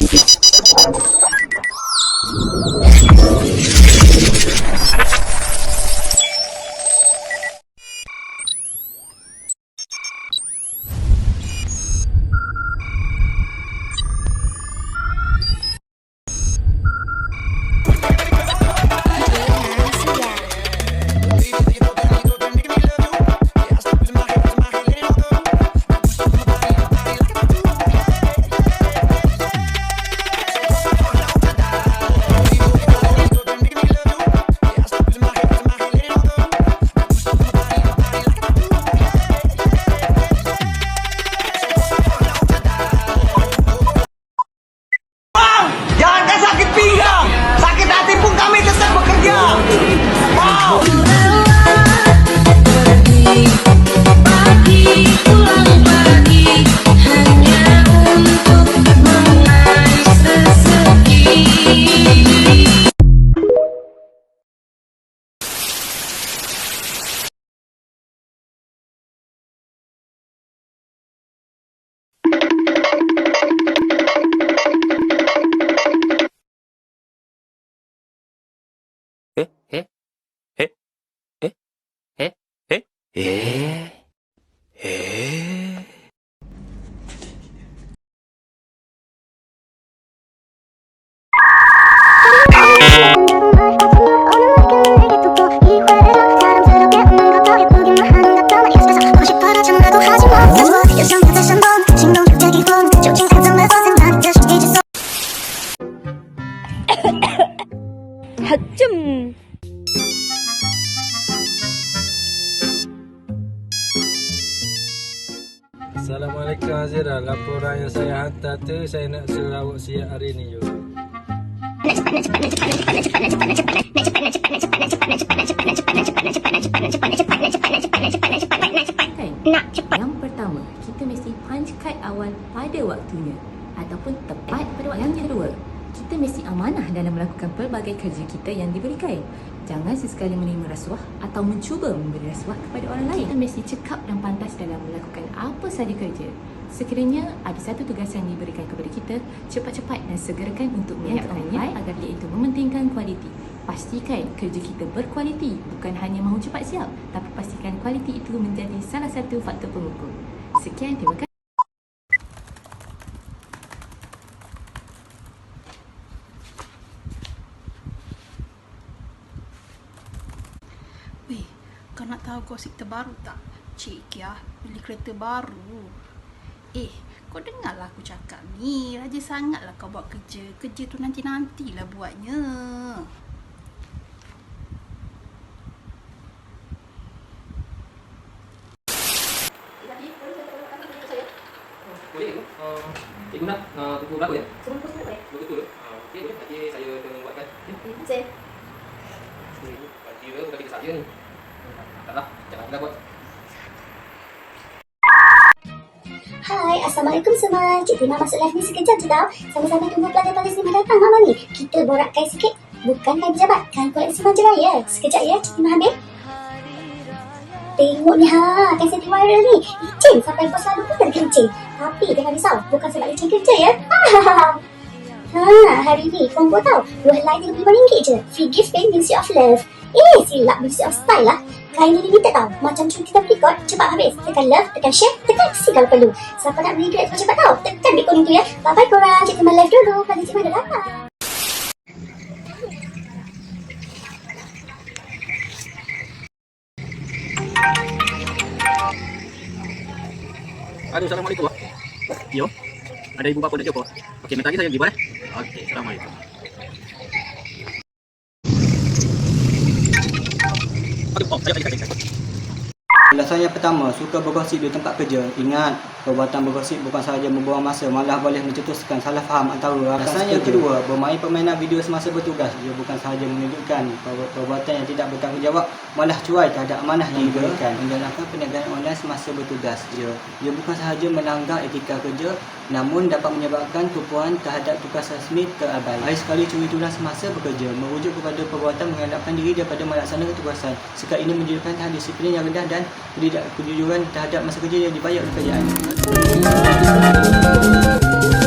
you Assalamualaikum Azira Laporan yang saya hantar tu Saya nak suruh awak siap hari ni juga kan? Nak cepat. Yang pertama, kita mesti punch card awal pada waktunya ataupun tepat pada waktu. Yang kedua, kita mesti amanah dalam melakukan pelbagai kerja kita yang diberikan. Jangan sesekali menerima rasuah atau mencuba memberi rasuah kepada orang lain. Kita mesti cekap dan pantas dalam melakukan apa sahaja kerja. Sekiranya ada satu tugas yang diberikan kepada kita, cepat-cepat dan segerakan untuk menyelesaikannya agar dia itu mementingkan kualiti. Pastikan kerja kita berkualiti, bukan hanya mahu cepat siap, tapi pastikan kualiti itu menjadi salah satu faktor pengukur. Sekian, terima kasih. Kau nak tahu gosip terbaru tak? Cik Kia beli kereta baru. Eh, kau dengarlah aku cakap ni. Rajin sangatlah kau buat kerja. Kerja tu nanti-nantilah buatnya. Boleh ke? Uh, cikgu nak uh, pukul berapa ya? Sebelum pukul berapa ya? Ke? Uh, okey boleh. Nanti saya akan buatkan. Ya. Saya Cikgu, kira bukan kita saja ni. Taklah, buat. Hai, Assalamualaikum semua. Cik Tina masuk live ni sekejap je tau. Sama-sama tunggu pelajar-pelajar ni datang Mama ni. Kita borakkan sikit. Bukan kain pejabat, kain koleksi Majeraya. Sekejap ya, Cik Tina ambil. Tengok ni ha, kain setting viral ni. Licin sampai bos selalu pun terkencing. Tapi jangan risau, bukan sebab licin kerja ya. Ha, hari ni combo tau. Dua helai RM35 je. Free gift paint Beauty of Love. Eh, silap Beauty of Style lah. Kain ni limited tau. Macam cun kita beli kot, cepat habis. Tekan love, tekan share, tekan si kalau perlu. Siapa nak beli grade cepat tau? Tekan bitcoin tu ya. Bye-bye korang. Cik Teman live dulu. Nanti Cik dah datang. Aduh, Assalamualaikum. Pak. Yo. Ada ibu bapa nak jumpa. Okey, minta lagi saya pergi buat eh. Okey, Assalamualaikum. Aduh, oh. Alasan yang pertama, suka bergosip di tempat kerja. Ingat, perbuatan bergosip bukan sahaja membuang masa, malah boleh mencetuskan salah faham antara rakan Alasan yang kedua, bermain permainan video semasa bertugas. Ia bukan sahaja menunjukkan perbu- perbuatan yang tidak bertanggungjawab, malah cuai terhadap amanah yang diberikan. Menjalankan perniagaan online semasa bertugas. Ia, ia bukan sahaja melanggar etika kerja, namun dapat menyebabkan tumpuan terhadap tugas rasmi terabaikan. Hari sekali curi tulang semasa bekerja, merujuk kepada perbuatan mengelakkan diri daripada melaksanakan tugasan. Sekali ini menunjukkan tahap disiplin yang rendah dan tidak kejujuran terhadap masa kerja yang dibayar oleh kerajaan. Thank you.